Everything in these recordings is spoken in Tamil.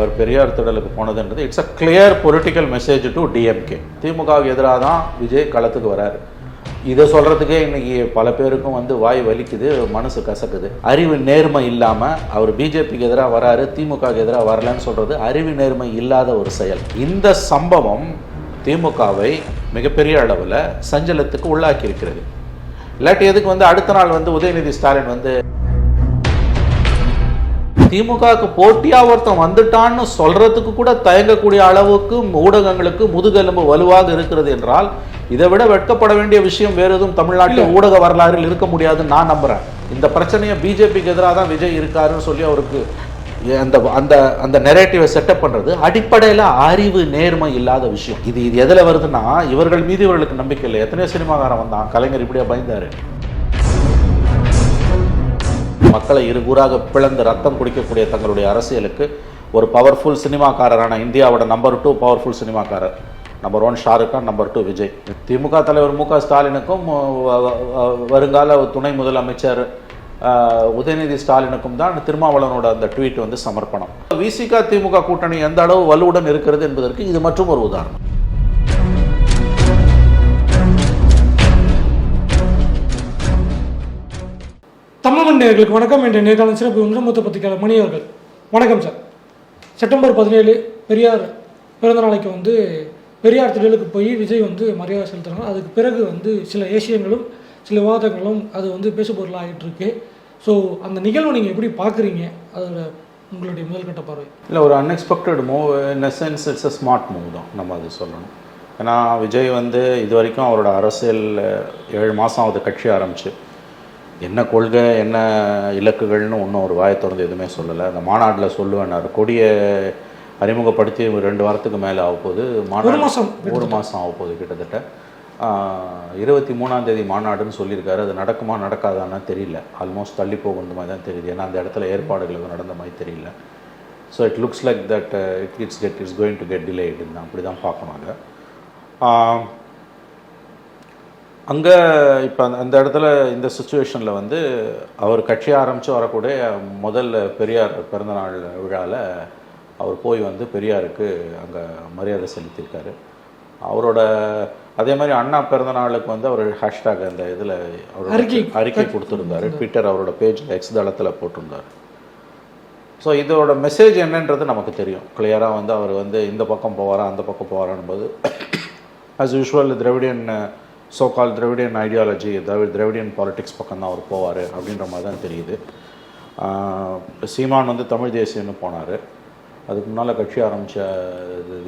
அவர் பெரியார் திடலுக்கு போனதுன்றது it's a clear political message to DMK திமுகவுக்கு எதிராக தான் விஜய் களத்துக்கு வராரு. இதை சொல்கிறதுக்கே இன்றைக்கி பல பேருக்கும் வந்து வாய் வலிக்குது மனசு கசக்குது. அறிவு நேர்மை இல்லாமல் அவர் பிஜேபிக்கு எதிராக வராரு திமுகவுக்கு எதிராக வரலன்னு சொல்கிறது அறிவு நேர்மை இல்லாத ஒரு செயல். இந்த சம்பவம் திமுகவை மிகப்பெரிய அளவில் சஞ்சலத்துக்கு உள்ளாக்கி இருக்கிறது இல்லாட்டி எதுக்கு வந்து அடுத்த நாள் வந்து உதயநிதி ஸ்டாலின் வந்து திமுகவுக்கு போட்டியா ஒருத்தன் வந்துட்டான்னு சொல்றதுக்கு கூட தயங்கக்கூடிய அளவுக்கு ஊடகங்களுக்கு முதுகெலும்பு வலுவாக இருக்கிறது என்றால் இதை விட வெட்கப்பட வேண்டிய விஷயம் வேற எதுவும் தமிழ்நாட்டில் ஊடக வரலாறில் இருக்க முடியாதுன்னு நான் நம்புறேன். இந்த பிரச்சனையை பிஜேபிக்கு எதிராக தான் விஜய் இருக்காருன்னு சொல்லி அவருக்கு அந்த அந்த அந்த நெரேட்டிவை செட்டப் பண்றது அடிப்படையில் அறிவு நேர்மை இல்லாத விஷயம். இது இது எதில் வருதுன்னா இவர்கள் மீது இவர்களுக்கு நம்பிக்கை இல்லை. எத்தனையோ சினிமாக்காரன் வந்தான். கலைஞர் இப்படியா பயந்தாரு. மக்களை இருகூறாக பிளந்து ரத்தம் குடிக்கக்கூடிய தங்களுடைய அரசியலுக்கு ஒரு பவர்ஃபுல் சினிமாக்காரரான இந்தியாவோட number two powerful சினிமாக்காரர். Number one Shahrukh Khan number two Vijay DMK தலைவர் மு க ஸ்டாலினுக்கும் வருங்கால துணை முதலமைச்சர் உதயநிதி ஸ்டாலினுக்கும் தான் திருமாவளவனோட அந்த ட்வீட் வந்து சமர்ப்பணம். விசிக திமுக கூட்டணி எந்த அளவு வலுவுடன் இருக்கிறது என்பதற்கு இது மற்றும் ஒரு உதாரணம். தமிழ்மண்டியர்களுக்கு வணக்கம். என்ற நேர்காணல் சிறப்பு உந்திரமுத்த பத்திரிகையாளர் மணி அவர்கள். வணக்கம் சார். செப்டம்பர் பதினேழு பெரியார் பிறந்த நாளைக்கு வந்து பெரியார் திடலுக்கு போய் விஜய் வந்து மரியாதை செலுத்துறாங்க அதுக்கு பிறகு வந்து சில ஏசியங்களும் சில விவாதங்களும் அது வந்து பேசுபொருளாக ஆகிட்டு இருக்கு ஸோ அந்த நிகழ்வை நீங்கள் எப்படி பார்க்குறீங்க? அதோட உங்களுடைய முதல்கட்ட பார்வை. இல்லை ஒரு unexpected move in sense it's a smart move தான் நம்ம அது சொல்லணும். ஏன்னா விஜய் வந்து இது வரைக்கும் அவரோட அரசியல் ஏழு மாதம் ஆகுது கட்சி ஆரம்பிச்சு. என்ன கொள்கை என்ன இலக்குகள்னு ஒன்றும் ஒரு வாயை திறந்து எதுவுமே சொல்லலை. அந்த மாநாட்டில் சொல்லுவேன்னாரு கொடியை அறிமுகப்படுத்தி ஒரு ரெண்டு வாரத்துக்கு மேலே ஆக போகுது ஒரு மாசம் ஒரு மாதம் ஆக போகுது கிட்டத்தட்ட. இருபத்தி மூணாம் தேதி மாநாடுன்னு சொல்லியிருக்காரு. அது நடக்குமா நடக்காதான்னு தெரியல. ஆல்மோஸ்ட் தள்ளி போகுன்ற மாதிரி தான் தெரியுது. ஏன்னா அந்த இடத்துல ஏற்பாடுகள் எதுவும் நடந்த மாதிரி தெரியல. So it looks like that it it's get it's going to get டிலேடுன்னு அப்படி தான் பார்க்கணும் அதை. அங்கே இப்போ அந்த இடத்துல இந்த சுச்சுவேஷனில் வந்து அவர் கட்சி ஆரம்பித்து வரக்கூடிய முதல் பெரியார் பிறந்தநாள் விழாவில் அவர் போய் வந்து பெரியாருக்கு அங்கே மரியாதை செலுத்தியிருக்காரு. அவரோட அதே மாதிரி அண்ணா பிறந்த நாளுக்கு வந்து அவர் ஹேஷ்டாக் அந்த இதில் அவரோட அறிக்கை. அறிக்கை கொடுத்துருந்தாரு. ட்விட்டர் அவரோட பேஜில் எக்ஸ் தளத்தில் போட்டிருந்தார். ஸோ இதோட மெசேஜ் என்னன்றது நமக்கு தெரியும். கிளியராக வந்து அவர் வந்து இந்த பக்கம் போவாரா அந்த பக்கம் போவாரான்னு போது as usual Dravidian so call Dravidian ideology திராவிட திராவிடியன் பாலிடிக்ஸ் பக்கம் தான் அவர் போவார் அப்படின்ற மாதிரி தான் தெரியுது சீமான் வந்து தமிழ் தேசியம்னு போனார். அதுக்கு முன்னால் கட்சி ஆரம்பித்த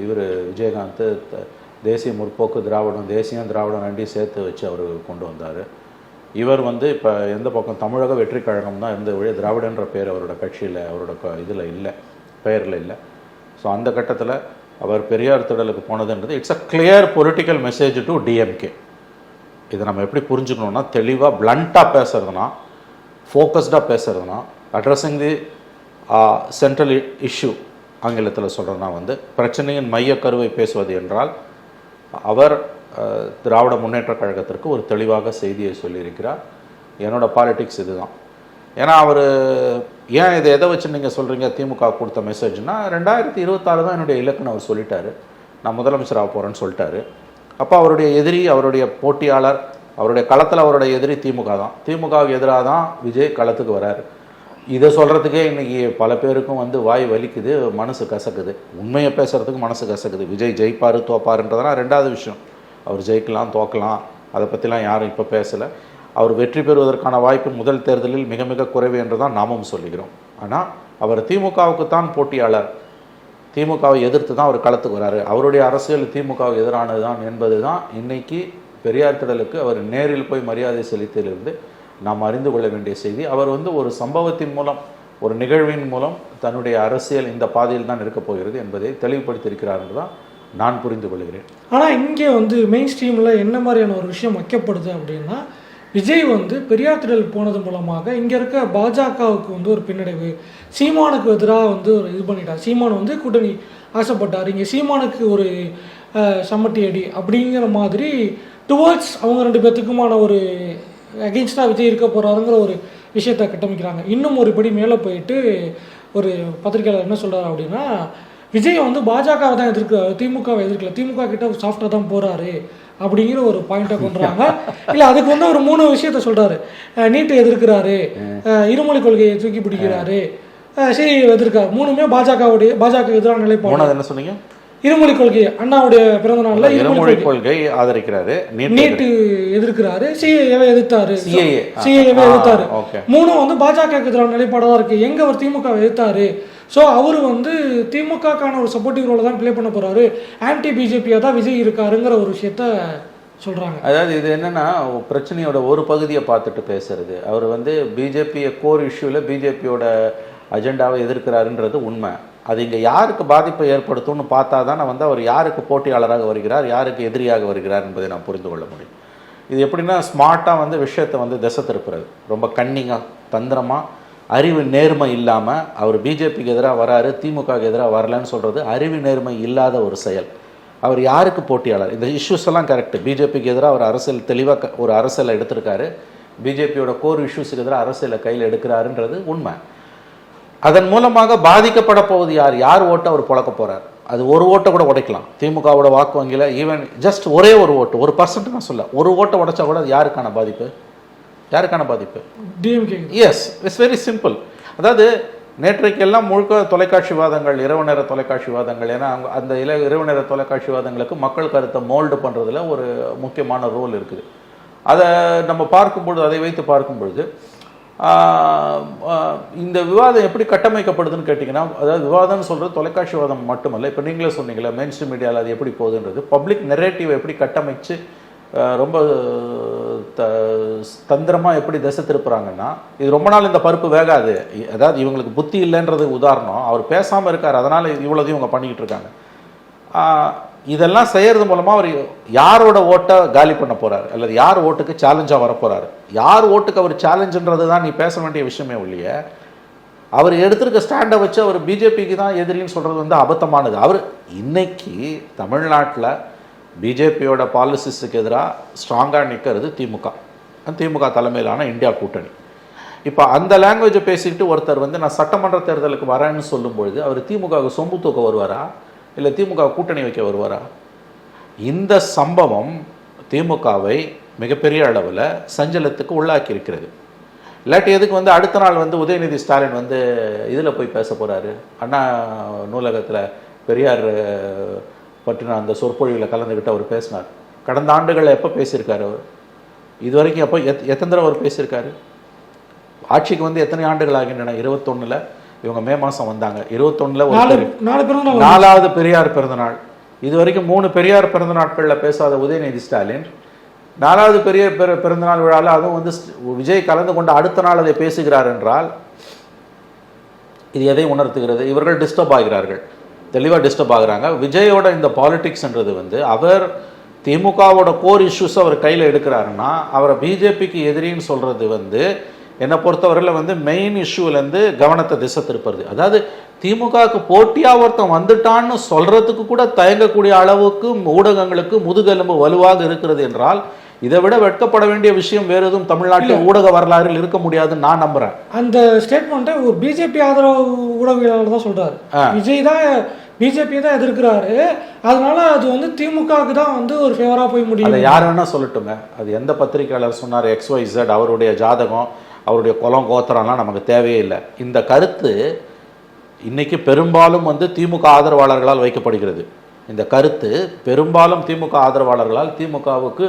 இவர் விஜயகாந்த் த- தேசிய முற்போக்கு திராவிடம் தேசியம் திராவிடம் ரெண்டையும் சேர்த்து வச்சு அவர் கொண்டு வந்தார். இவர் வந்து இப்போ எந்த பக்கம் தமிழக வெற்றி கழகம் தான் இருந்த வழி திராவிடன்ற பேர் அவரோட கட்சியில் அவரோட இதில் இல்லை பெயரில் இல்லை. ஸோ அந்த கட்டத்தில் அவர் பெரியார் திடலுக்கு போனதுன்றது it's a clear political message to DMK இதை நம்ம எப்படி புரிஞ்சுக்கணும்னா தெளிவாக பிளண்ட்டாக பேசுகிறதுனா ஃபோக்கஸ்டாக பேசுகிறதுனா addressing the central uh, issue ஆங்கிலத்தில் சொல்கிறதுனா வந்து பிரச்சனையின் மையக்கருவை பேசுவது என்றால் அவர் uh, திராவிட முன்னேற்றக் கழகத்திற்கு ஒரு தெளிவாக செய்தியை சொல்லியிருக்கிறார். என்னோட பாலிட்டிக்ஸ் இதுதான். ஏன்னா அவர் ஏன் இதை எதை வச்சு நீங்கள் சொல்கிறீங்க திமுக கொடுத்த மெசேஜ்னா ரெண்டாயிரத்தி இருபத்தாறு தான் என்னுடைய இலக்குன்னு அவர் சொல்லிட்டாரு. நான் முதலமைச்சர் ஆக போகிறேன்னு சொல்லிட்டாரு. அப்போ அவருடைய எதிரி அவருடைய போட்டியாளர் அவருடைய களத்தில் அவருடைய எதிரி திமுக தான். திமுகவுக்கு எதிராக தான் விஜய் களத்துக்கு வராரு. இதை சொல்கிறதுக்கே இன்றைக்கி பல பேருக்கும் வந்து வாய் வலிக்குது மனசு கசக்குது. உண்மையை பேசுகிறதுக்கு மனசு கசக்குது. விஜய் ஜெயிப்பார் தோப்பாருன்றதுனா ரெண்டாவது விஷயம். அவர் ஜெயிக்கலாம் தோக்கலாம். அதை பற்றிலாம் யாரும் இப்போ பேசலை. அவர் வெற்றி பெறுவதற்கான வாய்ப்பு முதல் தேர்தலில் மிக மிக குறைவு என்று தான் நாமும் சொல்லுகிறோம். ஆனால் அவர் திமுகவுக்கு தான் போட்டியாளர். திமுகவை எதிர்த்து தான் அவர் களத்துக்கு வராரு. அவருடைய அரசியல் திமுகவுக்கு எதிரானது தான் என்பது தான் இன்னைக்கு பெரியார் திடலுக்கு அவர் நேரில் போய் மரியாதை செலுத்தியிலிருந்து நாம் அறிந்து கொள்ள வேண்டிய செய்தி. அவர் வந்து ஒரு சம்பவத்தின் மூலம் ஒரு நிகழ்வின் மூலம் தன்னுடைய அரசியல் இந்த பாதையில் தான் இருக்கப் போகிறது என்பதை தெளிவுபடுத்தியிருக்கிறார் என்று தான் நான் புரிந்து கொள்கிறேன். ஆனால் இங்கே வந்து மெயின் ஸ்ட்ரீமில் என்ன மாதிரியான ஒரு விஷயம் வைக்கப்படுது அப்படின்னா விஜய் வந்து பெரியார் திடல் போனது மூலமாக இங்கே இருக்க பாஜகவுக்கு வந்து ஒரு பின்னடைவு சீமானுக்கு எதிராக வந்து ஒரு இது பண்ணிட்டார். சீமான் வந்து கூட்டணி ஆசைப்பட்டார். இங்கே சீமானுக்கு ஒரு சம்மட்டி அடி அப்படிங்கிற மாதிரி டுவர்ட்ஸ் அவங்க ரெண்டு பேர்த்துக்குமான ஒரு அகெயின்ஸ்டாக விஜய் இருக்க போகிறாருங்கிற ஒரு விஷயத்தை கட்டமைக்கிறாங்க. இன்னும் ஒரு படி மேலே போயிட்டு ஒரு பத்திரிக்கையாளர் என்ன சொல்றாரு அப்படின்னா விஜய் வந்து பாஜகவை தான் எதிர்க்கிறாரு திமுகவை எதிர்க்கல. திமுக கிட்ட சாஃப்டாக தான் போறாரு அப்படிங்கிற ஒரு பாயிண்ட்டை கொண்டுறாங்க. இல்லை அதுக்கு வந்து ஒரு மூணு விஷயத்த சொல்றாரு. நீட்டை எதிர்க்கிறாரு. இருமொழி கொள்கையை தூக்கி பிடிக்கிறாரு. சரி எதிர்க்காரு மூணுமே பாஜகவுடைய பாஜக எதிரான நிலைப்பாடு. என்ன சொன்னீங்க? இருமொழி கொள்கை அண்ணாவுடைய பிறந்த நாள்ல இருமொழி கொள்கை. ஆதரிக்கிறாரு நீட் நீட்டு எதிர்க்கிறாரு சிஏஏவை எதிர்த்தாரு. ஆ, எதிர்த்தாரு. மூணும் வந்து பாஜக எதிரான நிலைப்பாடாக தான் இருக்கு. எங்க அவர் திமுக எதிர்த்தாரு? ஸோ அவர் வந்து திமுகக்கான ஒரு சப்போர்ட்டிவ் ரோலை தான் ப்ளே பண்ண போறாரு. ஆன்டி பிஜேபியா தான் விஜய் இருக்காருங்கிற ஒரு விஷயத்த சொல்றாங்க. அதாவது இது என்னன்னா பிரச்சனையோட ஒரு பகுதியை பார்த்துட்டு பேசுறது. அவர் வந்து பிஜேபியை கோர் இஷ்யூவில் பிஜேபியோட அஜெண்டாவை எதிர்க்கிறாருன்றது உண்மை. அது இங்கே யாருக்கு பாதிப்பை ஏற்படுத்தும்னு பார்த்தா தான் வந்து அவர் யாருக்கு போட்டியாளராக வருகிறார் யாருக்கு எதிரியாக வருகிறார் என்பதை நாம் புரிந்து கொள்ள முடியும். இது எப்படின்னா ஸ்மார்ட்டாக வந்து விஷயத்தை வந்து திசை திருப்புறது. ரொம்ப கன்னிங்காக தந்திரமாக அறிவு நேர்மை இல்லாமல் அவர் பிஜேபிக்கு எதிராக வராரு திமுகவுக்கு எதிராக வரலன்னு சொல்கிறது அறிவு நேர்மை இல்லாத ஒரு செயல். அவர் யாருக்கு போட்டியாளர்? இந்த இஷ்யூஸ் எல்லாம் கரெக்டு பிஜேபிக்கு எதிராக அவர் அரசியல் தெளிவாக ஒரு அரசியலை எடுத்திருக்காரு. பிஜேபியோட கோர் இஷ்யூஸுக்கு எதிராக அரசியலை கையில் எடுக்கிறாருன்றது உண்மை. அதன் மூலமாக பாதிக்கப்பட போவது யார்? யார் ஓட்டை அவர் புழக்க போறார்? அது ஒரு ஓட்டை கூட உடைக்கலாம். திமுகவோட வாக்கு வங்கியில் ஈவன் ஜஸ்ட் ஒரே ஒரு ஓட்டு ஒரு பர்சன்ட் நான் சொல்ல ஒரு ஓட்டை உடைச்சா கூட அது யாருக்கான பாதிப்பு? யாருக்கான பாதிப்பு? DMK yes it's very simple அதாவது நேற்றைக்கெல்லாம் முழுக்க தொலைக்காட்சி வாதங்கள் இரவு நேர தொலைக்காட்சி வாதங்கள் ஏன்னா அவங்க அந்த இல இரவு நேர தொலைக்காட்சி வாதங்களுக்கு மக்கள் கருத்தை மோல்டு பண்ணுறதுல ஒரு முக்கியமான ரோல் இருக்குது. அதை நம்ம பார்க்கும்பொழுது அதை வைத்து பார்க்கும் பொழுது இந்த விவாதம் எப்படி கட்டமைக்கப்படுதுன்னு கேட்டிங்கன்னா அதாவது விவாதம்னு சொல்கிறது தொலைக்காட்சி வாதம் மட்டுமல்ல இப்போ நீங்களே சொன்னீங்களே மெயின் ஸ்ட்ரீம் மீடியாவில் அது எப்படி போகுதுன்றது. பப்ளிக் நெரேட்டிவை எப்படி கட்டமைச்சு ரொம்ப த தந்திரமாக எப்படி திசை திருப்புறாங்கன்னா இது ரொம்ப நாள் இந்த பருப்பு வேகாது. அதாவது இவங்களுக்கு புத்தி இல்லைன்றது உதாரணம். அவர் பேசாமல் இருக்கார் அதனால் இவ்வளோதையும் இவங்க பண்ணிக்கிட்டு இருக்காங்க. இதெல்லாம் செய்கிறது மூலமாக அவர் யாரோட ஓட்டை காலி பண்ண போகிறார் அல்லது யார் ஓட்டுக்கு சேலஞ்சாக வரப்போகிறார் யார் ஓட்டுக்கு அவர் சேலஞ்சுன்றது தான் நீ பேச வேண்டிய விஷயமே ஒழிய அவர் எடுத்திருக்க ஸ்டாண்டை வச்சு அவர் பிஜேபிக்கு தான் எதிரின்னு சொல்கிறது வந்து அபத்தமானது. அவர் இன்னைக்கு தமிழ்நாட்டில் பிஜேபியோட பாலிசிஸுக்கு எதிராக ஸ்ட்ராங்காக நிற்கிறது திமுக. திமுக தலைமையிலான இந்தியா கூட்டணி. இப்போ அந்த லாங்குவேஜை பேசிக்கிட்டு ஒருத்தர் வந்து நான் சட்டமன்ற தேர்தலுக்கு வரேன்னு சொல்லும்பொழுது அவர் திமுகவுக்கு சொம்பு தூக்க வருவாரா? இல்லை திமுக கூட்டணி வைக்க வருவாரா? இந்த சம்பவம் திமுகவை மிகப்பெரிய அளவில் சஞ்சலத்துக்கு உள்ளாக்கி இருக்கிறது. இல்லாட்டி எதுக்கு வந்து அடுத்த நாள் வந்து உதயநிதி ஸ்டாலின் வந்து இதில் போய் பேச போகிறாரு அண்ணா நூலகத்தில் பெரியார் பற்றின அந்த சொற்பொழிவில் கலந்துக்கிட்டு அவர் பேசினார். கடந்த ஆண்டுகளில் எப்போ பேசியிருக்காரு அவர்? இது வரைக்கும் எப்போ எத் எத்தனை தடவை அவர் பேசியிருக்காரு? ஆட்சிக்கு வந்து எத்தனை ஆண்டுகள் ஆகின்றன? இருபத்தொன்னில்? இவங்க மே மாதம் வந்தாங்க. இருபத்தொன்னுல ஒரு நாலாவது பெரியார் பிறந்தநாள். இது வரைக்கும் மூணு பெரியார் பிறந்த நாட்களில் பேசாத உதயநிதி ஸ்டாலின். நாலாவது பெரிய பிற பிறந்தநாள் விழாவில் அதுவும் வந்து விஜய் கலந்து கொண்ட அடுத்த நாள் அதை பேசுகிறார் என்றால் இது எதை உணர்த்துகிறது? இவர்கள் டிஸ்டர்ப் ஆகிறார்கள். தெளிவாக டிஸ்டர்ப் ஆகுறாங்க. விஜயோட இந்த பாலிடிக்ஸ்ன்றது வந்து அவர் திமுகவோட கோர் இஷ்யூஸ் அவர் கையில் எடுக்கிறாருன்னா அவரை பிஜேபிக்கு எதிரின்னு சொல்கிறது வந்து என்னை பொறுத்தவரையில் வந்து மெயின் இஷ்யூலேருந்து கவனத்தை திசை திருப்புறது. அதாவது திமுகவுக்கு போட்டியாக ஒருத்தன் வந்துட்டான்னு சொல்கிறதுக்கு கூட தயங்கக்கூடிய அளவுக்கு ஊடகங்களுக்கு முதுகெலும்பு வலுவாக இருக்கிறது என்றால் இதை விட வெட்கப்பட வேண்டிய விஷயம் வேறு எதுவும் தமிழ்நாட்டில் ஊடக வரலாறில் இருக்க முடியாதுன்னு நான் நம்புகிறேன் அந்த ஸ்டேட்மெண்ட்டை ஒரு பிஜேபி ஆதரவு ஊடகவியலாளர் தான் சொல்றாரு. விஜய் தான் பிஜேபி தான் எதிர்க்கிறாரு. அதனால அது வந்து திமுகவுக்கு தான் வந்து ஒரு ஃபேவரா போய் அதை முடியும் யார் வேணா சொல்லட்டுங்க அது எந்த பத்திரிக்கையாளர் சொன்னார்? எக்ஸ் ஒய் Z அவருடைய ஜாதகம். அவருடைய குலம் கோத்திரம்லாம் நமக்கு தேவையே இல்லை. இந்த கருத்து இன்றைக்கி பெரும்பாலும் வந்து திமுக ஆதரவாளர்களால் வைக்கப்படுகிறது. இந்த கருத்து பெரும்பாலும் திமுக ஆதரவாளர்களால் திமுகவுக்கு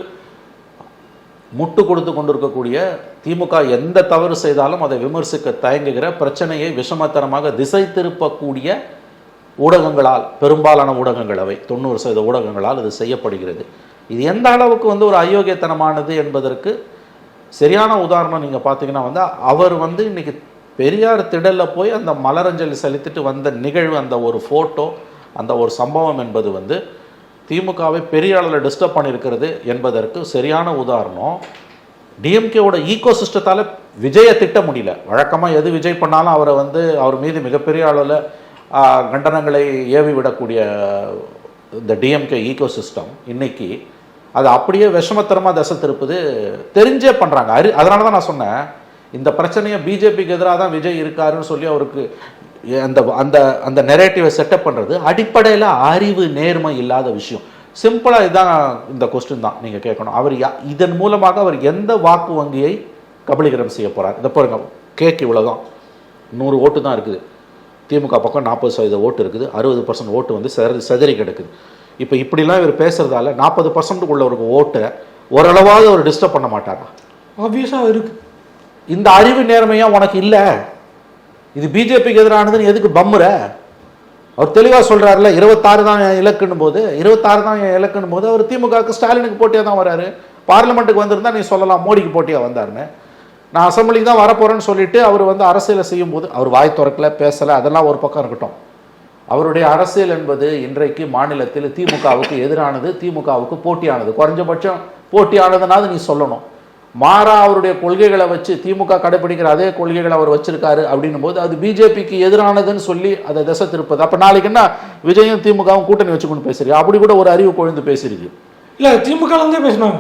முட்டு கொடுத்து கொண்டிருக்கக்கூடிய திமுக எந்த தவறு செய்தாலும் அதை விமர்சிக்க தயங்குகிற பிரச்சனையை விஷமத்தனமாக திசை திருப்பக்கூடிய ஊடகங்களால் பெரும்பாலான ஊடகங்கள் அவை தொண்ணூறு சதவீத ஊடகங்களால் இது செய்யப்படுகிறது. இது எந்த அளவுக்கு வந்து ஒரு அயோக்கியத்தனமானது என்பதற்கு சரியான உதாரணம் நீங்கள் பார்த்தீங்கன்னா வந்து அவர் வந்து இன்றைக்கி பெரியார் திடலில் போய் அந்த மலரஞ்சலி செலுத்திட்டு வந்த நிகழ்வு அந்த ஒரு ஃபோட்டோ அந்த ஒரு சம்பவம் என்பது வந்து திமுகவை பெரிய அளவில் டிஸ்டர்ப் பண்ணியிருக்கிறது என்பதற்கு சரியான உதாரணம். டிஎம்கேவோட ஈகோ சிஸ்டத்தால் விஜயை திட்ட முடியல. வழக்கமாக எது விஜய் பண்ணாலும் அவரை வந்து அவர் மீது மிகப்பெரிய அளவில் கண்டனங்களை ஏவி விடக்கூடிய இந்த டிஎம்கே ஈகோ சிஸ்டம் இன்றைக்கி அது அப்படியே விஷமத்தரமாக தசை திருப்புது. தெரிஞ்சே பண்ணுறாங்க அரு அதனால தான் நான் சொன்னேன். இந்த பிரச்சனையை பிஜேபிக்கு எதிராக தான் விஜய் இருக்காருன்னு சொல்லி அவருக்கு அந்த அந்த அந்த நெரேட்டிவை செட்டப் பண்ணுறது அடிப்படையில் அறிவு நேர்மை இல்லாத விஷயம். சிம்பிளாக இதுதான் இந்த கொஸ்டின் தான் நீங்கள் கேட்கணும். அவர் யா- இதன் மூலமாக அவர் எந்த வாக்கு வங்கியை கபலீகரம் செய்ய போகிறார் இதை பாருங்க. கேக் இவ்வளோதான் நூறு ஓட்டு தான் இருக்குது. திமுக பக்கம் நாற்பது சதவீத ஓட்டு இருக்குது. அறுபது பர்சன்ட் ஓட்டு வந்து செதறி செதறி கிடக்குது. இப்போ இப்படிலாம் இவர் பேசுறதால நாற்பது பர்சன்ட் உள்ளவருக்கு ஓட்டை ஓரளவாவது அவர் டிஸ்டர்ப் பண்ண மாட்டாரா? ஆப்வியஸாக இருக்குது இந்த அறிவு நேர்மையா உனக்கு இல்லை. இது பிஜேபிக்கு எதிரானதுன்னு எதுக்கு பம்முற? அவர் தெளிவாக சொல்றாருல இருபத்தாறு தான் என் இலக்குன்னு போது இருபத்தாறு தான் என் இலக்குன்னு போது அவர் திமுகவுக்கு ஸ்டாலினுக்கு போட்டியாக தான் வராரு. பார்லிமெண்ட்டுக்கு வந்திருந்தா நீ சொல்லலாம் மோடிக்கு போட்டியாக வந்தாருன்னு. நான் அசம்பிளிக்கு தான் வரப்போறேன்னு சொல்லிட்டு அவர் வந்து அரசியலை செய்யும்போது அவர் வாய் திறக்கல பேசலை அதெல்லாம் ஒரு பக்கம் இருக்கட்டும். அவருடைய அரசியல் என்பது இன்றைக்கு மாநிலத்தில் திமுகவுக்கு எதிரானது திமுகவுக்கு போட்டியானது. குறைஞ்சபட்சம் போட்டியானதுனாவது நீ சொல்லணும். மாறா அவருடைய கொள்கைகளை வச்சு திமுக கடைபிடிக்கிற அதே கொள்கைகளை அவர் வச்சிருக்காரு அப்படின்னும் போது அது பிஜேபிக்கு எதிரானதுன்னு சொல்லி அதை திசை திருப்பது. அப்போ நாளைக்கு என்ன? விஜயும் திமுகவும் கூட்டணி வச்சுக்கொண்டு பேசுறீங்க. அப்படி கூட ஒரு அறிவு கொழுந்து பேசியிருக்கு இல்லை திமுகலேருந்தே பேசினாங்க.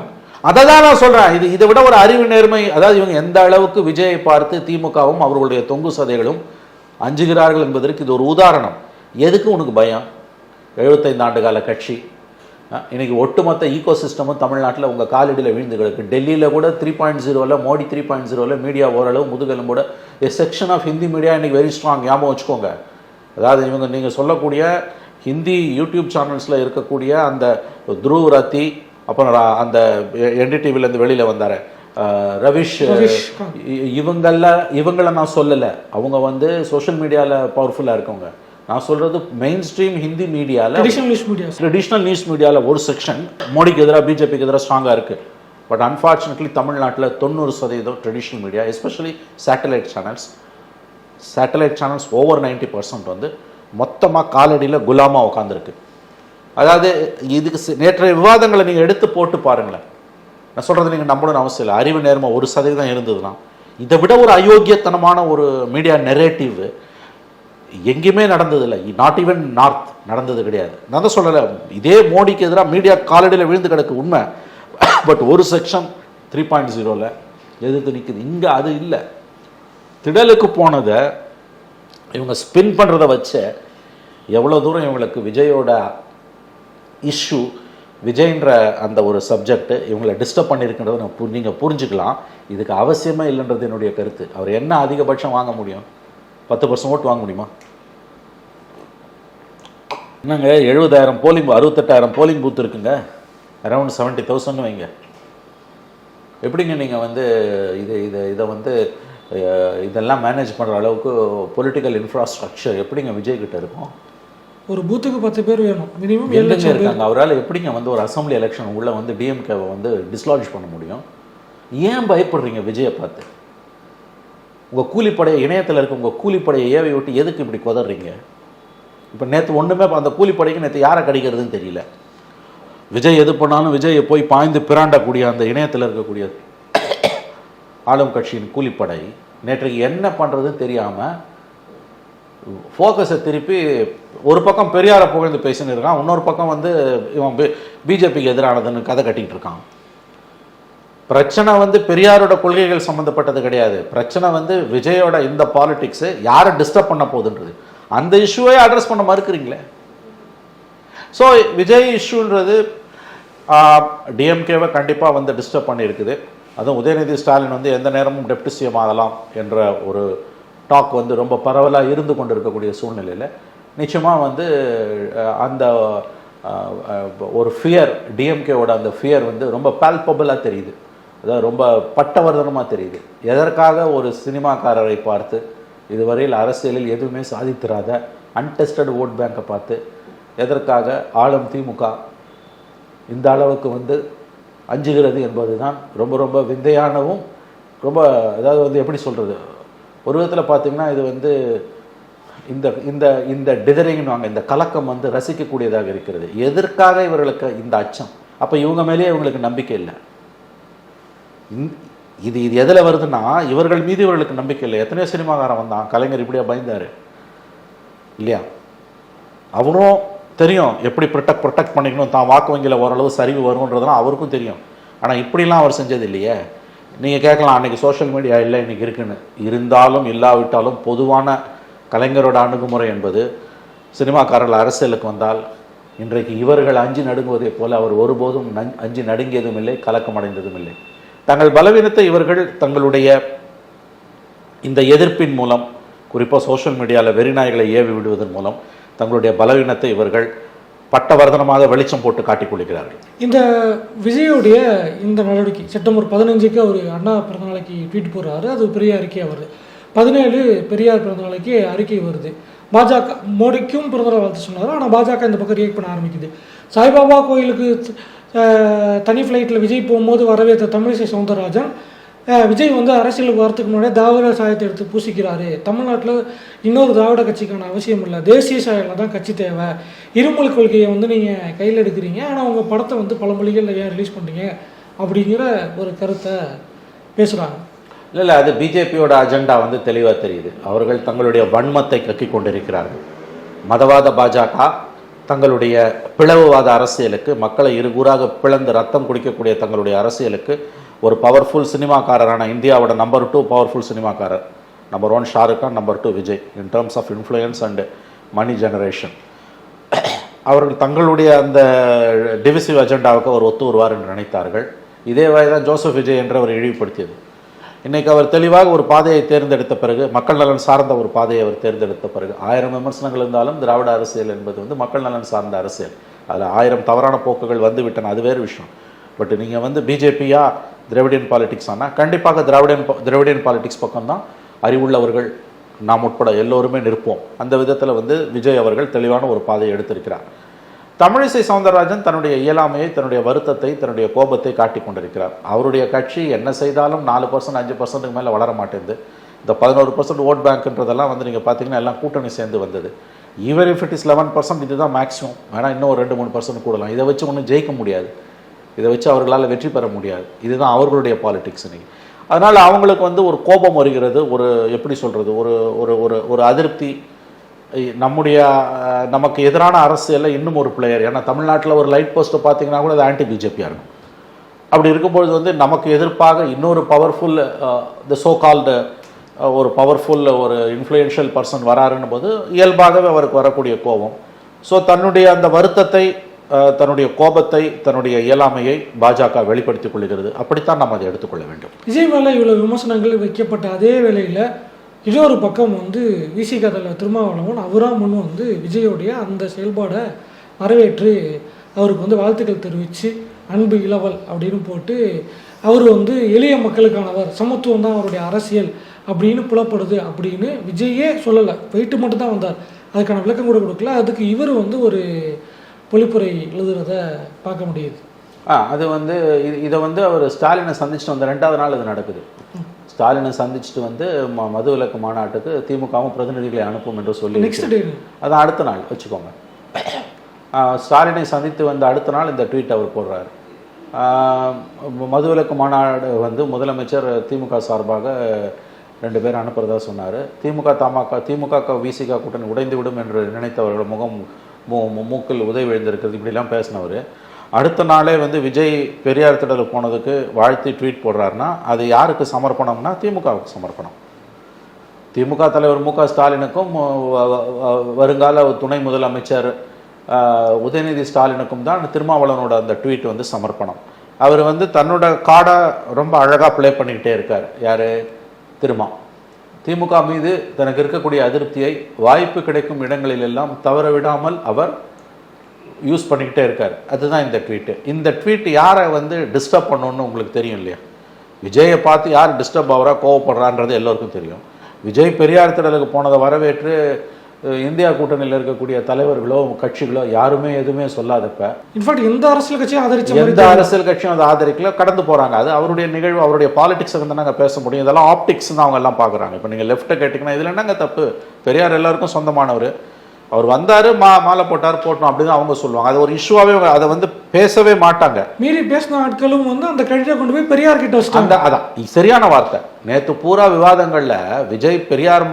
அதை தான் நான் சொல்றேன். இது இதை விட ஒரு அறிவு நேர்மை அதாவது இவங்க எந்த அளவுக்கு விஜயை பார்த்து திமுகவும் அவர்களுடைய தொங்கு சதைகளும் அஞ்சுகிறார்கள் என்பதற்கு இது ஒரு உதாரணம். எதுக்கு உனக்கு பயம்? 75 ஆண்டு கால கட்சி. அஹ், இன்னைக்கு ஒட்டுமொத்த ஈகோ சிஸ்டமும் தமிழ்நாட்டில் உங்கள் காலடியில் விழுந்து கிடக்கு. டெல்லியில் கூட த்ரீ பாயிண்ட் ஜீரோவில் மோடி த்ரீ பாயிண்ட் ஜீரோவில் மீடியா ஓரளவு முதுகெலும்போட a section of Hindi media இன்னைக்கு வெரி ஸ்ட்ராங் ஞாபகம் வச்சுக்கோங்க. அதாவது இவங்க நீங்கள் சொல்லக்கூடிய ஹிந்தி யூடியூப் சேனல்ஸில் இருக்கக்கூடிய அந்த துருவ் ரத்தி அப்புறம் அந்த என்டிடிவிலேருந்து வெளியில் வந்தார். ரவிஷ் இவங்கள இவங்கள நான் சொல்லலை. அவங்க வந்து சோஷியல் மீடியாவில் பவர்ஃபுல்லாக இருக்கவங்க. நான் சொல்கிறது மெயின் ஸ்ட்ரீம் ஹிந்தி மீடியாவில் traditional news medias traditional news மீடியாவில் ஒரு செக்ஷன் மோடிக்கு எதிராக பிஜேபிக்கு எதிராக ஸ்ட்ராங்காக இருக்குது பட் அன்ஃபார்ச்சுனேட்லி தமிழ்நாட்டில் தொண்ணூறு சதவீதம் traditional media especially satellite channels satellite channels over 90% percent வந்து மொத்தமாக காலடியில் குலாமாக உட்காந்துருக்கு அதாவது இதுக்கு நேற்றைய விவாதங்களை நீங்கள் எடுத்து போட்டு பாருங்களேன். நான் சொல்கிறது நீங்கள் நம்பணும்னு அவசியம் இல்லை. அறிவு நேர்மை ஒரு சதவீதம் இருந்ததுன்னா இதை விட ஒரு அயோக்கியத்தனமான ஒரு மீடியா நெரேட்டிவ் எங்கேயுமே நடந்ததில்லை. நாட் ஈவன் நார்த் நடந்தது கிடையாது. நான் தான் சொல்லலை இதே மோடிக்கு எதிராக மீடியா காலடியில் விழுந்து கிடக்கு உண்மை. பட் ஒரு செக்ஷன் த்ரீ பாயிண்ட் ஜீரோவில் எதிர்த்து நிற்குது இங்கே அது இல்லை. திடலுக்கு போனதை இவங்க ஸ்பின் பண்ணுறதை வச்ச எவ்வளோ தூரம் இவங்களுக்கு விஜயோட இஷ்யூ விஜய்ன்ற அந்த ஒரு சப்ஜெக்ட் இவங்களை டிஸ்டர்ப் பண்ணியிருக்கின்றதை பு நீங்கள் புரிஞ்சுக்கலாம். இதுக்கு அவசியமே இல்லைன்றது என்னுடைய கருத்து. அவர் என்ன அதிகபட்சம் வாங்க முடியும்? பத்து பர்சன்ட் ஓட்டு வாங்க முடியுமா? என்னங்க எழுபதாயிரம் போலிங் அறுபத்தெட்டாயிரம் போலிங் பூத் இருக்குங்க. அரௌண்ட் செவன்ட்டி தௌசண்ட் வைங்க. எப்படிங்க நீங்கள் வந்து இது இதை இதை வந்து இதெல்லாம் மேனேஜ் பண்ணுற அளவுக்கு பொலிட்டிக்கல் இன்ஃப்ராஸ்ட்ரக்சர் எப்படிங்க விஜய் கிட்ட இருக்கும்? ஒரு பூத்துக்கு பத்து பேர் வேணும். மினிமம் பேர் இருக்காங்க? அவரால் எப்படிங்க வந்து ஒரு அசம்பிளி எலெக்ஷன் உள்ள வந்து டிஎம்கேவை வந்து டிஸ்லாட்ஜ் பண்ண முடியும்? ஏன் பயப்படுறீங்க விஜயை பார்த்து? உங்கள் கூலிப்படையை இணையத்தில் இருக்க உங்கள் கூலிப்படையை ஏவை விட்டு எதுக்கு இப்படி குதறீங்க? இப்போ நேற்று ஒன்றுமே அந்த கூலிப்படைக்கு நேற்று யாரை கடிக்கிறதுன்னு தெரியல. விஜய் எது பண்ணாலும் விஜயை போய் பாய்ந்து பிராண்டக்கூடிய அந்த இணையத்தில் இருக்கக்கூடிய ஆளும் கட்சியின் கூலிப்படை நேற்றைக்கு என்ன பண்ணுறதுன்னு தெரியாமல் ஃபோக்கஸை திருப்பி ஒரு பக்கம் பெரியாரை புகழ்ந்து பேசின்னு இருக்கான் இன்னொரு பக்கம் வந்து இவன் பிஜேபிக்கு எதிரானதுன்னு கதை கட்டிக்கிட்டு இருக்கான். பிரச்சனை வந்து பெரியாரோட கொள்கைகள் சம்மந்தப்பட்டது கிடையாது. பிரச்சனை வந்து விஜயோட இந்த பாலிடிக்ஸு யாரை டிஸ்டர்ப் பண்ண போகுதுன்றது. அந்த இஷ்யூவே அட்ரஸ் பண்ண மறுக்கிறீங்களே? ஸோ விஜய் இஷ்யூன்றது டிஎம்கேவை கண்டிப்பாக வந்து டிஸ்டர்ப் பண்ணியிருக்குது. அதுவும் உதயநிதி ஸ்டாலின் வந்து எந்த நேரமும் டெப்டி சிஎம் ஆகலாம் என்ற ஒரு டாக் வந்து ரொம்ப பரவலாக இருந்து கொண்டு இருக்கக்கூடிய சூழ்நிலையில் நிச்சயமாக வந்து அந்த ஒரு ஃபியர் டிஎம்கேவோட அந்த ஃபியர் வந்து ரொம்ப பால்பபிளாக தெரியுது. அதாவது ரொம்ப பட்டவர்தனமாக தெரியுது. எதற்காக ஒரு சினிமாக்காரரை பார்த்து இதுவரையில் அரசியலில் எதுவுமே சாதித்திராத அன்டெஸ்டட் ஓட் பேங்கை பார்த்து எதற்காக ஆளும் திமுக இந்த அளவுக்கு வந்து அஞ்சுகிறது என்பது தான் ரொம்ப ரொம்ப விந்தையானவும் ரொம்ப அதாவது வந்து எப்படி சொல்கிறது ஒரு விதத்தில் பார்த்தீங்கன்னா இது வந்து இந்த இந்த இந்த டிதரிங் வாங்க இந்த கலக்கம் வந்து ரசிக்கக்கூடியதாக இருக்கிறது. எதற்காக இவர்களுக்கு இந்த அச்சம்? அப்போ இவங்க மேலேயே இவங்களுக்கு நம்பிக்கை இல்லை. இது இது எதில் வருதுன்னா இவர்கள் மீது இவர்களுக்கு நம்பிக்கை இல்லை. எத்தனையோ சினிமாக்காரன் வந்தான். கலைஞர் இப்படியா பயந்தார். இல்லையா? அவரும் தெரியும் எப்படி ப்ரொடெக்ட் ப்ரொடெக்ட் பண்ணிக்கணும். தான் வாக்கு வங்கியில் ஓரளவு சரிவு வரும்ன்றதெல்லாம் அவருக்கும் தெரியும். ஆனால் இப்படிலாம் அவர் செஞ்சது இல்லையே? நீங்கள் கேட்கலாம் அன்றைக்கி சோஷியல் மீடியா இல்லை இன்றைக்கி இருக்குன்னு. இருந்தாலும் இல்லாவிட்டாலும் பொதுவான கலைஞரோட அணுகுமுறை என்பது சினிமாக்காரர்கள் அரசியலுக்கு வந்தால் இன்றைக்கு இவர்கள் அஞ்சு நடுங்குவதைப் போல அவர் ஒருபோதும் நஞ்- அஞ்சு நடுங்கியதும் இல்லை கலக்கம் அடைந்ததும் இல்லை. தங்கள் பலவீனத்தை இவர்கள் தங்களுடைய இந்த எதிர்ப்பின் மூலம் குறிப்பாக சோஷியல் மீடியாவில் வெறிநாய்களை ஏவி விடுவதன் மூலம் தங்களுடைய பலவீனத்தை இவர்கள் பட்டவர்தனமாக வெளிச்சம் போட்டு காட்டிக் கொள்கிறார்கள். இந்த விஜயோடைய இந்த நடவடிக்கை செப்டம்பர் பதினஞ்சுக்கு அவர் அண்ணா பிறந்தநாளைக்கு ட்வீட் போடுறாரு. அது பெரிய அறிக்கையாக வருது. பதினேழு பெரியார் பிறந்தநாளைக்கு அறிக்கை வருது. பாஜக மோடிக்கும் பிறந்தநாள் வாழ்த்து சொன்னார். ஆனால் பாஜக இந்த பக்கம் ரியாக்ட் பண்ண ஆரம்பிக்குது. சாய்பாபா கோயிலுக்கு தனி ஃப்ளைட்டில் விஜய் போகும்போது வரவேற்ற தமிழிசை சவுந்தரராஜன் விஜய் வந்து அரசியலுக்கு வரத்துக்கு முன்னாடி திராவிட சாயத்தை எடுத்து பூசிக்கிறாரு. தமிழ்நாட்டில் இன்னொரு திராவிட கட்சிக்கான அவசியம் இல்லை. தேசிய சாயலில் தான் கட்சி தேவை. இருமொழி கொள்கையை வந்து நீங்கள் கையில் எடுக்கிறீங்க. ஆனால் உங்கள் படத்தை வந்து பல மொழிகளில் ஏன் ரிலீஸ் பண்ணுறீங்க அப்படிங்கிற ஒரு கருத்தை பேசுகிறாங்க இல்லை இல்லை அது பிஜேபியோட அஜெண்டா வந்து தெளிவாக தெரியுது. அவர்கள் தங்களுடைய வன்மத்தை கக்கி கொண்டிருக்கிறார்கள். மதவாத பாஜக தங்களுடைய பிளவுவாத அரசியலுக்கு மக்களை இருகூறாக பிளந்து ரத்தம் குடிக்கக்கூடிய தங்களுடைய அரசியலுக்கு ஒரு பவர்ஃபுல் சினிமாக்காரரான இந்தியாவோட number two powerful சினிமாக்காரர். Number one Shahrukh Khan number two Vijay in terms of influence and money generation அவர்கள் தங்களுடைய அந்த டிவிசிவ் அஜெண்டாவுக்கு அவர் ஒத்து வருவார் என்று நினைத்தார்கள். இதே வகை தான் ஜோசப் விஜய் என்று அவர் இழிவுபடுத்தியது. இன்றைக்கு அவர் தெளிவாக ஒரு பாதையை தேர்ந்தெடுத்த பிறகு மக்கள் நலன் சார்ந்த ஒரு பாதையை அவர் தேர்ந்தெடுத்த பிறகு ஆயிரம் விமர்சனங்கள் இருந்தாலும் திராவிட அரசியல் என்பது வந்து மக்கள் நலன் சார்ந்த அரசியல். அதில் ஆயிரம் தவறான போக்குகள் வந்து விட்டன அது வேறு விஷயம். பட் நீங்கள் வந்து பிஜேபியா திராவிடியன் பாலிடிக்ஸ் ஆனால் கண்டிப்பாக திராவிடன் திராவிடியன் பாலிடிக்ஸ் பக்கம்தான் அறிவுள்ளவர்கள் நாம் உட்பட எல்லோருமே நிற்போம். அந்த விதத்தில் வந்து விஜய் அவர்கள் தெளிவான ஒரு பாதையை எடுத்திருக்கிறார். தமிழிசை சவுந்தரராஜன் தன்னுடைய இயலாமையை தன்னுடைய வருத்தத்தை தன்னுடைய கோபத்தை காட்டிக் கொண்டிருக்கிறார். அவருடைய கட்சி என்ன செய்தாலும் நாலு பர்சன்ட் அஞ்சு பர்சன்ட்டுக்கு மேலே வளர மாட்டேங்குது. இந்த பதினோரு பர்சன்ட் ஓட் பேங்க்ன்றதெல்லாம் வந்து நீங்கள் பார்த்தீங்கன்னா எல்லாம் கூட்டணி சேர்ந்து வந்தது. Even if it is eleven percent இதுதான் மேக்ஸிமம் வேணால் இன்னும் ஒரு ரெண்டு மூணு பர்சன்ட் கூடலாம். இதை வச்சு ஒன்றும் ஜெயிக்க முடியாது. இதை வச்சு அவர்களால் வெற்றி பெற முடியாது. இதுதான் அவர்களுடைய பாலிடிக்ஸ் இன்னைக்கு. அதனால் அவங்களுக்கு வந்து ஒரு கோபம் வருகிறது ஒரு எப்படி சொல்கிறது ஒரு ஒரு ஒரு ஒரு அதிருப்தி நம்முடைய நமக்கு எதிரான அரசியலில் இன்னும் ஒரு பிளேயர் ஏன்னா தமிழ்நாட்டில் ஒரு லைட் போஸ்ட்டை பார்த்தீங்கன்னா கூட அது ஆன்டி பிஜேபியாக இருக்கும். அப்படி இருக்கும்பொழுது வந்து நமக்கு எதிர்ப்பாக இன்னொரு பவர்ஃபுல் த சோ கால்டு ஒரு பவர்ஃபுல் ஒரு இன்ஃப்ளூயன்ஷியல் பர்சன் வராருன்னும் போது இயல்பாகவே அவருக்கு வரக்கூடிய கோபம். ஸோ தன்னுடைய அந்த வருத்தத்தை தன்னுடைய கோபத்தை தன்னுடைய இயலாமையை பாஜக வெளிப்படுத்திக் கொள்கிறது. அப்படித்தான் நாம் அதை எடுத்துக்கொள்ள வேண்டும். விஜய் மேலே இவ்வளோ விமர்சனங்கள் வைக்கப்பட்ட அதே வேளையில் இன்னொரு பக்கம் வந்து விசிக தலைவர் திருமாவளவன் அவராக முன் வந்து விஜயோடைய அந்த செயல்பாடை வரவேற்று அவருக்கு வந்து வாழ்த்துக்கள் தெரிவித்து அன்பு இளவல் அப்படின்னு போட்டு அவர் வந்து எளிய மக்களுக்கானவர் சமத்துவம் தான் அவருடைய அரசியல் அப்படின்னு புலப்படுது அப்படின்னு விஜயே சொல்லலை. வெயிட்டு மட்டும் தான் வந்தார். அதுக்கான விளக்கம் கூட கொடுக்கல. அதுக்கு இவர் வந்து ஒரு பொழிப்புரை எழுதுறத பார்க்க முடியுது. ஆ அது வந்து இது இதை வந்து அவர் ஸ்டாலினை சந்திச்சுட்டு வந்த ரெண்டாவது நாள் இது நடக்குது. ஸ்டாலினை சந்திச்சுட்டு வந்து ம மதுவிலக்கு மாநாட்டுக்கு திமுகவும் பிரதிநிதிகளை அனுப்பும் என்று சொல்லி நெக்ஸ்ட் டே அது அடுத்த நாள் வச்சுக்கோங்க. ஸ்டாலினை சந்தித்து வந்த அடுத்த நாள் இந்த ட்வீட் அவர் போடுறாரு. ஆ, மதுவிலக்கு மாநாடு வந்து முதலமைச்சர் திமுக சார்பாக ரெண்டு பேர் அனுப்புறதா சொன்னார். திமுக தமாக திமுக விசிக கூட்டணி உடைந்து விடும் என்று நினைத்தவர்கள் முகம் மூ மூ- மூக்கில் உதவி எழுந்திருக்கிறது இப்படிலாம் பேசினவர். அடுத்த நாளே வந்து விஜய் பெரியார் திடலுக்கு போனதுக்கு வாழ்த்தி ட்வீட் போடுறாருன்னா அது யாருக்கு சமர்ப்பணம்னா திமுகவுக்கு சமர்ப்பணம். திமுக தலைவர் மு க ஸ்டாலினுக்கும் வருங்கால துணை முதலமைச்சர் உதயநிதி ஸ்டாலினுக்கும் தான் திருமாவளவனோட அந்த ட்வீட் வந்து சமர்ப்பணம். அவர் வந்து தன்னோட கார்டை ரொம்ப அழகாக ப்ளே பண்ணிக்கிட்டே இருக்கார். யார்? திருமா. திமுக மீது தனக்கு இருக்கக்கூடிய அதிருப்தியை வாய்ப்பு கிடைக்கும் இடங்களிலெல்லாம் தவற விடாமல் அவர் யூஸ் பண்ணிக்கிட்டே இருக்கார். அதுதான் இந்த ட்வீட்டு இந்த ட்வீட் யாரை வந்து டிஸ்டர்ப் பண்ணணும்னு உங்களுக்கு தெரியும் இல்லையா? விஜயை பார்த்து யார் டிஸ்டர்ப் ஆகிறா கோவப்படுறான்றது எல்லோருக்கும் தெரியும். விஜய் பெரியார் திடலுக்கு போனதை வரவேற்று இந்தியா கூட்டணியில் இருக்கக்கூடிய தலைவர்களோ கட்சிகளோ யாருமே எதுவுமே சொல்லாதப்ப இன்ஃபேக்ட் எந்த அரசியல் கட்சியும் ஆதரிச்ச எந்த அரசியல் கட்சியும் அதை ஆதரிக்கல கடந்து போறாங்க. அது அவருடைய நிகழ்வு அவருடைய பாலிடிக்ஸை வந்து நாங்கள் பேச முடியும்? இதெல்லாம் ஆப்டிக்ஸ் தான் அவங்க எல்லாம் பார்க்குறாங்க. இப்போ நீங்கள் லெஃப்ட்டை கேட்டிங்கன்னா இதில் என்னங்க தப்பு? பெரியார் எல்லாருக்கும் சொந்தமானவர். அவர் வந்தார் மா மாலை போட்டார் போட்டோம் அப்படின்னு அவங்க சொல்லுவாங்க. அது ஒரு இஷ்யூவாகவே அதை வந்து பேசவே மாட்டாங்க. மீறி பேசின ஆட்களும் வந்து அந்த கிரெடிட்டை கொண்டு போய் பெரியார் கிட்ட அந்த அதான் சரியான வார்த்தை. நேற்று பூரா விவாதங்களில் விஜய் பெரியார்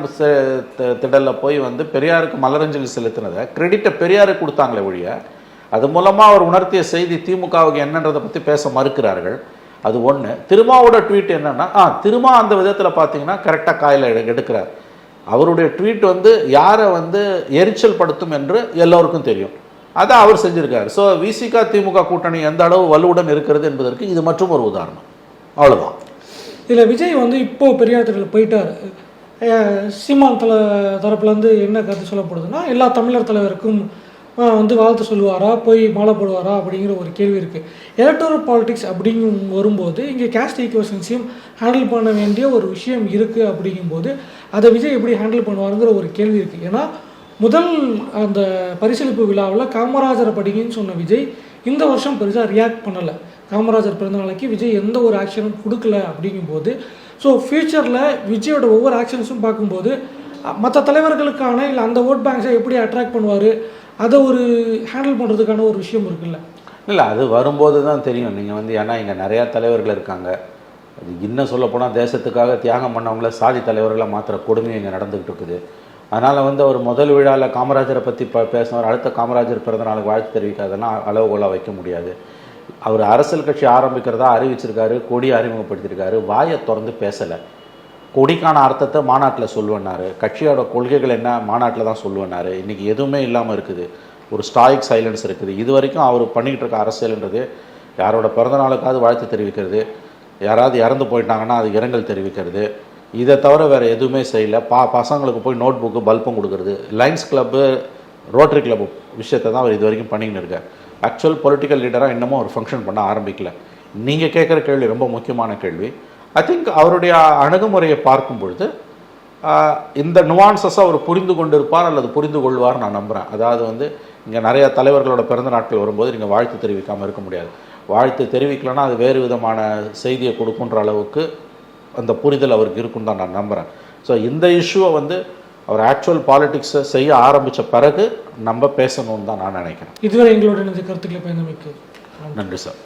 திடல்ல போய் வந்து பெரியாருக்கு மலரஞ்சலி செலுத்தினதை கிரெடிட்டை பெரியாருக்கு கொடுத்தாங்களே ஒழிய அது மூலமா அவர் உணர்த்திய செய்தி திமுகவுக்கு என்னன்றதை பத்தி பேச மறுக்கிறார்கள். அது ஒண்ணு. திருமாவோட ட்வீட் என்னன்னா ஆ திருமா அந்த விதத்துல பார்த்தீங்கன்னா கரெக்டாக காயில் எடு எடுக்கிறார். அவருடைய ட்வீட் வந்து யாரை வந்து எரிச்சல் படுத்தும் என்று எல்லோருக்கும் தெரியும். அதை அவர் செஞ்சுருக்கார். ஸோ விசிகா திமுக கூட்டணி எந்த அளவு வலுவுடன் இருக்கிறது என்பதற்கு இது மற்றும் ஒரு உதாரணம். அவ்வளோதான் இதில் விஜய் வந்து இப்போது பெரியார் திடலில் போயிட்டார். அஹ் சீமான் தரப்புலேருந்து என்ன கருத்து சொல்லப்படுதுன்னா எல்லா தமிழர் தலைவருக்கும் வந்து வாழ்த்து சொல்லுவாரா போய் மாலை போடுவாரா அப்படிங்கிற ஒரு கேள்வி இருக்குது எலக்டோரல் பாலிடிக்ஸ் அப்படிங்கும் வரும்போது இங்கே கேஸ்ட் ஈக்குவேஷன்ஸையும் ஹேண்டில் பண்ண வேண்டிய ஒரு விஷயம் இருக்குது அப்படிங்கும்போது அதை விஜய் எப்படி ஹேண்டில் பண்ணுவாருங்கிற ஒரு கேள்வி இருக்குது ஏன்னா முதல் அந்த பரிசீலிப்பு விழாவில் காமராஜரை படிங்கன்னு சொன்ன விஜய் இந்த வருஷம் பெருசாக ரியாக்ட் பண்ணலை. காமராஜர் பிறந்த நாளைக்கு விஜய் எந்த ஒரு ஆக்ஷனும் கொடுக்கல அப்படிங்கும்போது ஸோ ஃப்யூச்சரில் விஜயோட ஒவ்வொரு ஆக்ஷன்ஸும் பார்க்கும்போது மற்ற தலைவர்களுக்கான இல்லை அந்த ஓட் பேங்க்ஸை எப்படி அட்ராக்ட் பண்ணுவார் அதை ஒரு ஹேண்டில் பண்ணுறதுக்கான ஒரு விஷயம் இருக்குல்ல. இல்லை அது வரும்போது தான் தெரியும். நீங்கள் வந்து ஏன்னா இங்கே நிறையா தலைவர்கள் இருக்காங்க. அது இன்னும் சொல்லப்போனால் தேசத்துக்காக தியாகம் பண்ணவங்கள சாதி தலைவர்களை மாத்திர கொடுமை இங்கே நடந்துக்கிட்டு இருக்குது. அதனால் வந்து அவர் முதல் விழாவில் காமராஜரை பற்றி ப பேசினவர் அடுத்த காமராஜர் பிறந்த நாளுக்கு வாழ்த்து தெரிவிக்காதெல்லாம் அளவுகோலாக வைக்க முடியாது. அவர் அரசியல் கட்சி ஆரம்பிக்கிறதா அறிவிச்சிருக்காரு கொடி அறிமுகப்படுத்தியிருக்காரு வாயை திறந்து பேசலை. கொடிக்கான அர்த்தத்தை மாநாட்டில் சொல்லுவேன்னாரு. கட்சியோட கொள்கைகள் என்ன மாநாட்டில் தான் சொல்லுவேன்னாரு. இன்றைக்கி எதுவுமே இல்லாமல் இருக்குது. ஒரு ஸ்டாயிக் சைலன்ஸ் இருக்குது. இது வரைக்கும் அவர் பண்ணிக்கிட்டு இருக்க அரசியல்ன்றது யாரோட பிறந்த நாளுக்காவது வாழ்த்து தெரிவிக்கிறது யாராவது இறந்து போயிட்டாங்கன்னா அது இரங்கல் தெரிவிக்கிறது. இதை தவிர வேறு எதுவுமே செய்யல. பா பசங்களுக்கு போய் நோட் புக்கு பல்பும் கொடுக்குறது. லைன்ஸ் கிளப்பு ரோட்டரி கிளப் விஷயத்தை தான் அவர் இது வரைக்கும் பண்ணிக்கின்னு இருக்கார். ஆக்சுவல் பொலிட்டிக்கல் லீடராக இன்னமும் அவர் ஃபங்க்ஷன் பண்ண ஆரம்பிக்கல. நீங்கள் கேட்குற கேள்வி ரொம்ப முக்கியமான கேள்வி. ஐ திங்க் அவருடைய அணுகுமுறையை பார்க்கும் பொழுது இந்த நுவான்சஸை அவர் புரிந்து கொண்டிருப்பார் அல்லது புரிந்து கொள்வார் நான் நம்புகிறேன் அதாவது வந்து இங்கே நிறைய தலைவர்களோட பிறந்த நாட்கள் வரும்போது நீங்கள் வாழ்த்து தெரிவிக்காமல் இருக்க முடியாது. வாழ்த்து தெரிவிக்கலைன்னா அது வேறு விதமான செய்தியை கொடுக்குன்ற அளவுக்கு அந்த புரிதல் அவருக்கு இருக்குன்னு தான் நான் நம்புகிறேன் ஸோ இந்த இஷ்யூவை வந்து அவர் ஆக்சுவல் பாலிடிக்ஸை செய்ய ஆரம்பித்த பிறகு நம்ம பேசணும்னு தான் நான் நினைக்கிறேன். இதுவரை எங்களோட கருத்துக்களை பயந்தமைக்கு நன்றி சார்.